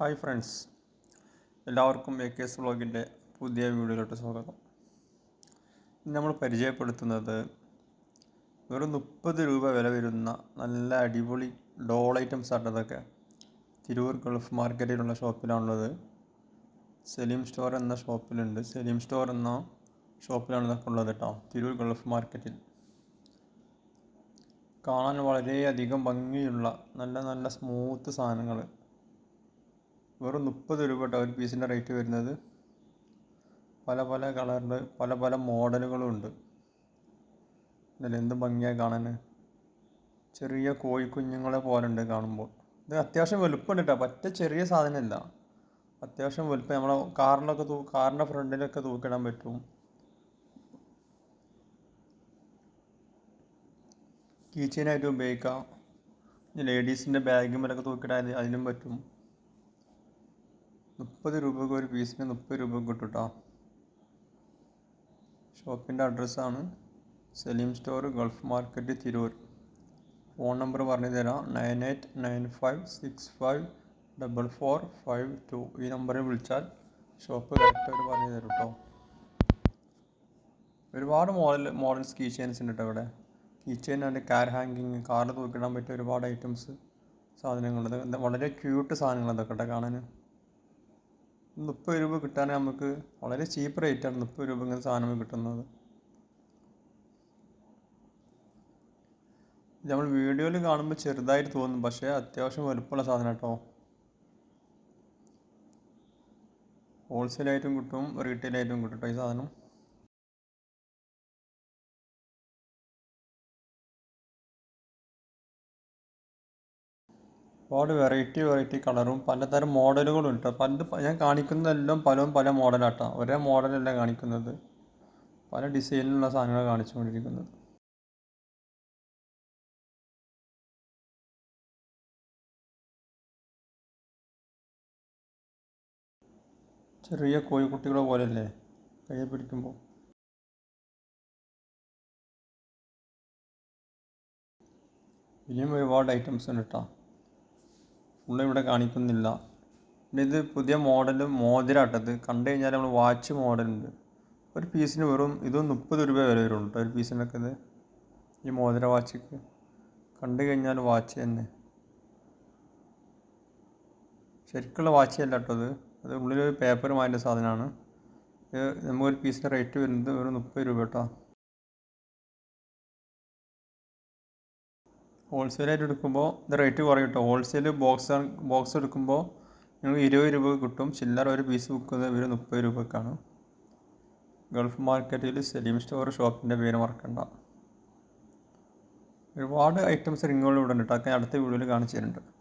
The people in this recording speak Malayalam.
ഹായ് ഫ്രണ്ട്സ് എല്ലാവർക്കും എ കെ എസ് വ്ളോഗിന്റെ പുതിയ വീഡിയോയിലോട്ട് സ്വാഗതം. നമ്മൾ പരിചയപ്പെടുത്തുന്നത് വെറും മുപ്പത് രൂപ വില വരുന്ന നല്ല അടിപൊളി ഡോൾ ഐറ്റംസ് ഇതൊക്കെ. തിരൂർ ഗൾഫ് മാർക്കറ്റിലുള്ള ഷോപ്പിലാണുള്ളത്. സലീം സ്റ്റോർ എന്ന ഷോപ്പിലുണ്ട്. സലീം സ്റ്റോർ എന്ന ഷോപ്പിലാണ് ഇതൊക്കെ ഉള്ളത് കേട്ടോ തിരൂർ ഗൾഫ് മാർക്കറ്റിൽ. കാണാൻ വളരെയധികം ഭംഗിയുള്ള നല്ല നല്ല സ്മൂത്ത് സാധനങ്ങൾ. വെറും മുപ്പത് രൂപ ഒരു പീസിന്റെ റേറ്റ് വരുന്നത്. പല പല കളറിൽ പല പല മോഡലുകളും ഉണ്ട്. ഇതിൽ എന്ത് ഭംഗിയാണ് കാണാൻ ചെറിയ കോഴിക്കുഞ്ഞുങ്ങളെ പോലെ ഉണ്ട് കാണുമ്പോൾ. ഇത് അത്യാവശ്യം വലുപ്പമുണ്ട് കേട്ടോ പറ്റ ചെറിയ സാധനമല്ല. അത്യാവശ്യം വലുപ്പം. നമ്മളെ കാറിലൊക്കെ തൂ കാറിന്റെ ഫ്രണ്ടിലൊക്കെ തൂക്കിടാൻ പറ്റും. കീച്ചെയിനായിട്ട് ഉപയോഗിക്കാം. ലേഡീസിന്റെ ബാഗുമേലൊക്കെ തൂക്കിടാൻ അതിനും പറ്റും. മുപ്പത് രൂപക്ക് ഒരു പീസിന് മുപ്പത് രൂപ കിട്ടും കേട്ടോ ഷോപ്പിന്റെ അഡ്രസ്സാണ് Saleem store gulf market Tirur. Phone number പറഞ്ഞു തരാം. Nine eight nine five six five double four five two. ഈ നമ്പറിൽ വിളിച്ചാൽ ഷോപ്പ് കറക്റ്റായിട്ട് പറഞ്ഞു തരും കേട്ടോ ഒരുപാട് മോഡൽ മോഡൽസ് കീ ചെയിൻസ് ഉണ്ട് കേട്ടോ ഇവിടെ. കീ ചെയിൻ ഉണ്ട് കാർ ഹാങ്കിങ് കാറിൽ തൂക്കിടാൻ പറ്റിയ ഒരുപാട് ഐറ്റംസ് സാധനങ്ങൾ വളരെ ക്യൂട്ട് സാധനങ്ങൾ ഇതൊക്കെ കേട്ടോ കാണാൻ. മുപ്പത് രൂപ കിട്ടാൻ നമുക്ക് വളരെ ചീപ്പ് റേറ്റാണ് മുപ്പത് രൂപ ഇങ്ങനെ സാധനം കിട്ടുന്നത്. നമ്മൾ വീഡിയോയിൽ കാണുമ്പോൾ ചെറുതായിട്ട് തോന്നും പക്ഷേ അത്യാവശ്യം വലുപ്പമുള്ള സാധനം കേട്ടോ. ഹോൾസെയിലായിട്ടും കിട്ടും റീറ്റെയിലായിട്ടും കിട്ടും കേട്ടോ ഈ സാധനം. ഒരുപാട് വെറൈറ്റി വെറൈറ്റി കളറും പലതരം മോഡലുകളും ഉണ്ട്. പലത് ഞാൻ കാണിക്കുന്നതെല്ലാം പലതും പല മോഡലാട്ടോ ഒരേ മോഡലല്ല കാണിക്കുന്നത്. പല ഡിസൈനിലുള്ള സാധനങ്ങൾ കാണിച്ചുകൊണ്ടിരിക്കുന്നത്. ചെറിയ കോഴിക്കുട്ടികളെ പോലെയല്ലേ? കയ്യെ പിടിക്കുമ്പോൾ ഇനിയും ഒരുപാട് ഐറ്റംസ് ഉണ്ട് കേട്ടോ ഇവിടെ കാണിക്കുന്നില്ല. പിന്നെ ഇത് പുതിയ മോഡൽ മോതിരാട്ടത് കണ്ടു കഴിഞ്ഞാൽ നമ്മൾ വാച്ച് മോഡലുണ്ട് ഒരു പീസിന് വെറും ഇത് മുപ്പത് രൂപ വരെ വരുള്ളൂ കേട്ടോ ഒരു പീസിനൊക്കെ ഇത്. ഈ മോതിര വാച്ചിക്ക് കണ്ടു കഴിഞ്ഞാൽ വാച്ച് തന്നെ. ശരിക്കുള്ള വാച്ച് അല്ല കേട്ടോ അത് അത് ഉള്ളിലൊരു പേപ്പർ മാറ്റിയ സാധനമാണ്. ഇത് നമുക്കൊരു പീസിന്റെ റേറ്റ് വരുന്നത് വെറും മുപ്പത് രൂപ കേട്ടോ ഹോൾസെയിലായിട്ട് എടുക്കുമ്പോൾ ഇത് റേറ്റ് കുറയും കേട്ടോ. ഹോൾസെയിൽ ബോക്സ് ബോക്സ് എടുക്കുമ്പോൾ നിങ്ങൾ ഇരുപത് രൂപ കിട്ടും. ചില്ലറ ഒരു പീസ് വിൽക്കുന്നത് ഇവർ മുപ്പത് രൂപക്കാണ്. ഗൾഫ് മാർക്കറ്റിൽ സെലീം സ്റ്റോർ ഷോപ്പിന്റെ പേര് മറക്കണ്ട. ഒരുപാട് ഐറ്റംസ് റിങ്ങുകൾ ഇവിടെ ഉണ്ട് കേട്ടോ. അടുത്ത വീഡിയോയിൽ കാണിച്ചു തരുന്നുണ്ട്.